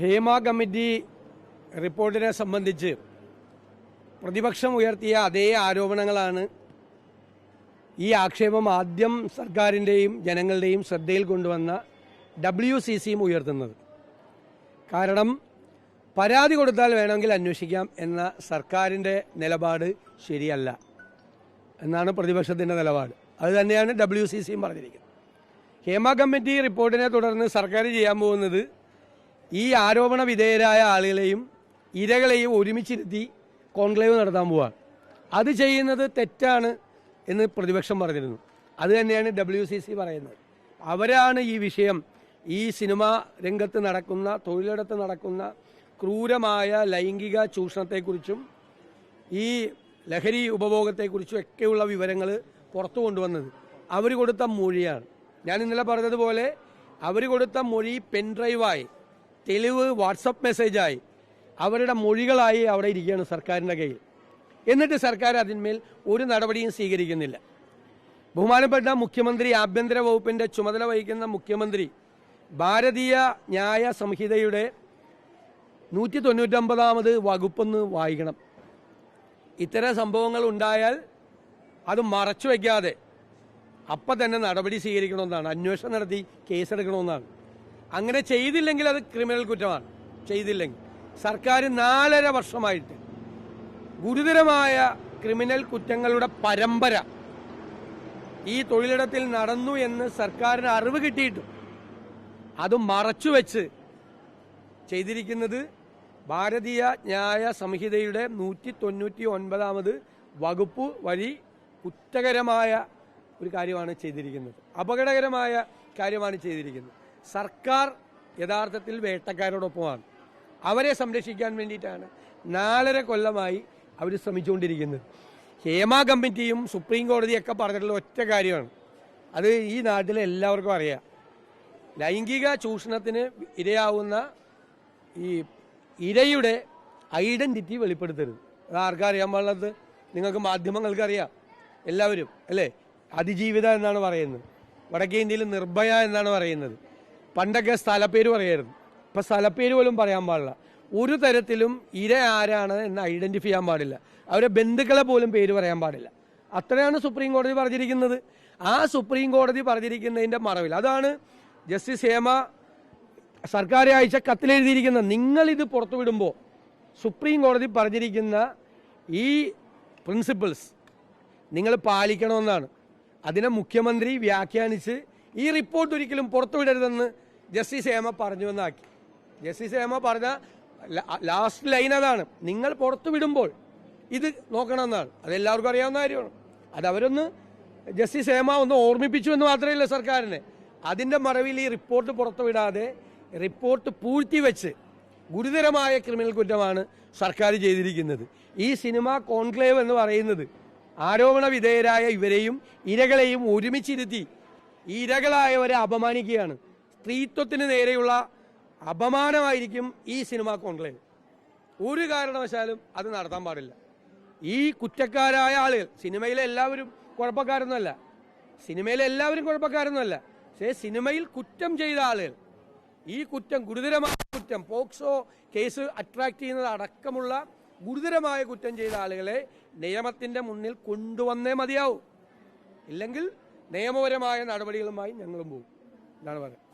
Hema committee റിപ്പോർട്ടിനെ സംബന്ധിച്ച് പ്രതിപക്ഷം ഉയർത്തിയ അതേ ആരോപണങ്ങളാണ് ഈ ആക്ഷേപം ആദ്യം സർക്കാരിന്റെയും ജനങ്ങളുടെയും ശ്രദ്ധയിൽ കൊണ്ടുവന്ന ഡബ്ല്യു സി സിയും ഉയർത്തുന്നത്. കാരണം പരാതി കൊടുത്താൽ വേണമെങ്കിൽ അന്വേഷിക്കാം എന്ന സർക്കാരിന്റെ നിലപാട് ശരിയല്ല എന്നാണ് പ്രതിപക്ഷത്തിന്റെ നിലപാട്. അത് തന്നെയാണ് ഡബ്ല്യു സി സിയും പറഞ്ഞിരിക്കുന്നത്. ഹേമ കമ്മിറ്റി റിപ്പോർട്ടിനെ തുടർന്ന് സർക്കാർ ചെയ്യാൻ പോകുന്നത് ഈ ആരോപണ വിധേയരായ ആളുകളെയും ഇരകളെയും ഒരുമിച്ചിരുത്തി കോൺക്ലേവ് നടത്താൻ പോവാണ് അത് ചെയ്യുന്നത് തെറ്റാണ് എന്ന് പ്രതിപക്ഷം പറഞ്ഞിരുന്നു. അത് തന്നെയാണ് ഡബ്ല്യു സി സി പറയുന്നത്. അവരാണ് ഈ വിഷയം ഈ സിനിമാ രംഗത്ത് നടക്കുന്ന തൊഴിലിടത്ത് നടക്കുന്ന ക്രൂരമായ ലൈംഗിക ചൂഷണത്തെക്കുറിച്ചും ഈ ലഹരി ഉപഭോഗത്തെക്കുറിച്ചും ഒക്കെയുള്ള വിവരങ്ങൾ പുറത്തു കൊണ്ടുവന്നത് അവർ കൊടുത്ത മൊഴിയാണ്. ഞാൻ ഇന്നലെ പറഞ്ഞതുപോലെ അവർ കൊടുത്ത മൊഴി പെൻഡ്രൈവായി തെളിവ് വാട്സപ്പ് മെസ്സേജായി. അവരുടെ മൊഴികളായി അവിടെ ഇരിക്കുകയാണ് സർക്കാരിന്റെ കയ്യിൽ. എന്നിട്ട് സർക്കാർ അതിന്മേൽ ഒരു നടപടിയും സ്വീകരിക്കുന്നില്ല. ബഹുമാനപ്പെട്ട മുഖ്യമന്ത്രി ആഭ്യന്തര വകുപ്പിന്റെ ചുമതല വഹിക്കുന്ന മുഖ്യമന്ത്രി ഭാരതീയ ന്യായ സംഹിതയുടെ നൂറ്റി തൊണ്ണൂറ്റൊമ്പതാമത് വകുപ്പൊന്ന് വായിക്കണം. ഇത്തരം സംഭവങ്ങൾ ഉണ്ടായാൽ അത് മറച്ചു വയ്ക്കാതെ അപ്പം തന്നെ നടപടി സ്വീകരിക്കണമെന്നാണ് അന്വേഷണം നടത്തി കേസെടുക്കണമെന്നാണ്. അങ്ങനെ ചെയ്തില്ലെങ്കിൽ അത് ക്രിമിനൽ കുറ്റമാണ്. ചെയ്തില്ലെങ്കിൽ. സർക്കാർ നാലര വർഷമായിട്ട് ഗുരുതരമായ ക്രിമിനൽ കുറ്റങ്ങളുടെ പരമ്പര ഈ തൊഴിലിടത്തിൽ നടന്നു എന്ന് സർക്കാരിന് അറിവ് കിട്ടിയിട്ടും അത് മറച്ചുവെച്ച് ചെയ്തിരിക്കുന്നത് ഭാരതീയ ന്യായ സംഹിതയുടെ നൂറ്റി തൊണ്ണൂറ്റി ഒൻപതാമത് വകുപ്പ് വഴി കുറ്റകരമായ ഒരു കാര്യമാണ് ചെയ്തിരിക്കുന്നത്. അപകടകരമായ കാര്യമാണ് ചെയ്തിരിക്കുന്നത്. സർക്കാർ യഥാർത്ഥത്തിൽ വേട്ടക്കാരോടൊപ്പമാണ്. അവരെ സംരക്ഷിക്കാൻ വേണ്ടിയിട്ടാണ് നാലര കൊല്ലമായി അവർ ശ്രമിച്ചുകൊണ്ടിരിക്കുന്നത്. ഹേമ കമ്മിറ്റിയും സുപ്രീം കോടതിയൊക്കെ പറഞ്ഞിട്ടുള്ള ഒറ്റ കാര്യമാണ്. അത് ഈ നാട്ടിലെ എല്ലാവർക്കും അറിയാം. ലൈംഗിക ചൂഷണത്തിന് ഇരയാവുന്ന ഈ ഇരയുടെ ഐഡന്റിറ്റി വെളിപ്പെടുത്തരുത്. അത് ആർക്കറിയാൻ പാടുള്ളത് നിങ്ങൾക്ക് മാധ്യമങ്ങൾക്ക് അറിയാം എല്ലാവരും അല്ലേ? അതിജീവിത എന്നാണ് പറയുന്നത്. വടക്കേ ഇന്ത്യയിൽ നിർഭയ എന്നാണ് പറയുന്നത്. പണ്ടൊക്കെ സ്ഥലപ്പേര് പറയായിരുന്നു. ഇപ്പം സ്ഥലപ്പേര് പോലും പറയാൻ പാടില്ല. ഒരു തരത്തിലും ഇര ആരാണ് എന്ന് ഐഡന്റിഫൈ ചെയ്യാൻ പാടില്ല. അവരെ ബന്ധുക്കളെ പോലും പേര് പറയാൻ പാടില്ല. അത്രയാണ് സുപ്രീം കോടതി പറഞ്ഞിരിക്കുന്നത്. ആ സുപ്രീം കോടതി പറഞ്ഞിരിക്കുന്നതിന്റെ മറവിൽ. അതാണ് ജസ്റ്റിസ് ഹേമ സർക്കാർ അയച്ച കത്തിലെഴുതിയിരിക്കുന്നത് നിങ്ങളിത് പുറത്തുവിടുമ്പോൾ സുപ്രീം കോടതി പറഞ്ഞിരിക്കുന്ന ഈ പ്രിൻസിപ്പിൾസ് നിങ്ങൾ പാലിക്കണമെന്നാണ്. അതിനെ മുഖ്യമന്ത്രി വ്യാഖ്യാനിച്ച് ഈ റിപ്പോർട്ട് ഒരിക്കലും പുറത്തുവിടരുതെന്ന് ജസ്റ്റിസ് ഹേമ പറഞ്ഞുവെന്നാക്കി ജസ്റ്റിസ് ഹേമ പറഞ്ഞ ലാസ്റ്റ് ലൈൻ അതാണ്. നിങ്ങൾ പുറത്തുവിടുമ്പോൾ ഇത് നോക്കണമെന്നാണ്. അതെല്ലാവർക്കും അറിയാവുന്ന കാര്യമാണ്. അത് അവരൊന്ന് ജസ്റ്റിസ് ഹേമ ഒന്ന് ഓർമ്മിപ്പിച്ചു എന്ന് മാത്രമല്ല സർക്കാരിനെ. അതിന്റെ മറവിൽ ഈ റിപ്പോർട്ട് പുറത്തുവിടാതെ റിപ്പോർട്ട് പൂഴ്ത്തിവെച്ച് ഗുരുതരമായ ക്രിമിനൽ കുറ്റമാണ് സർക്കാർ ചെയ്തിരിക്കുന്നത്. ഈ സിനിമ കോൺക്ലേവ് എന്ന് പറയുന്നത് ആരോപണ വിധേയരായ ഇവരെയും ഇരകളെയും ഒരുമിച്ചിരുത്തി ഇരകളായവരെ അപമാനിക്കുകയാണ്. സ്ത്രീത്വത്തിന് നേരെയുള്ള അപമാനമായിരിക്കും ഈ സിനിമ കോൺക്ലേവ്. ഒരു കാരണവശാലും അത് നടത്താൻ പാടില്ല. ഈ കുറ്റക്കാരായ ആളുകൾ സിനിമയിലെ എല്ലാവരും കുഴപ്പക്കാരൊന്നുമല്ല. സിനിമയിലെ എല്ലാവരും കുഴപ്പക്കാരൊന്നുമല്ല. പക്ഷേ സിനിമയിൽ കുറ്റം ചെയ്ത ആളുകൾ ഈ കുറ്റം ഗുരുതരമായ കുറ്റം പോക്സോ കേസ് അട്രാക്ട് ചെയ്യുന്നത് അടക്കമുള്ള ഗുരുതരമായ കുറ്റം ചെയ്ത ആളുകളെ നിയമത്തിന്റെ മുന്നിൽ കൊണ്ടുവന്നേ മതിയാവും. ഇല്ലെങ്കിൽ നിയമപരമായ നടപടികളുമായി ഞങ്ങളും പോകും. എന്നാണ് പറയുന്നത്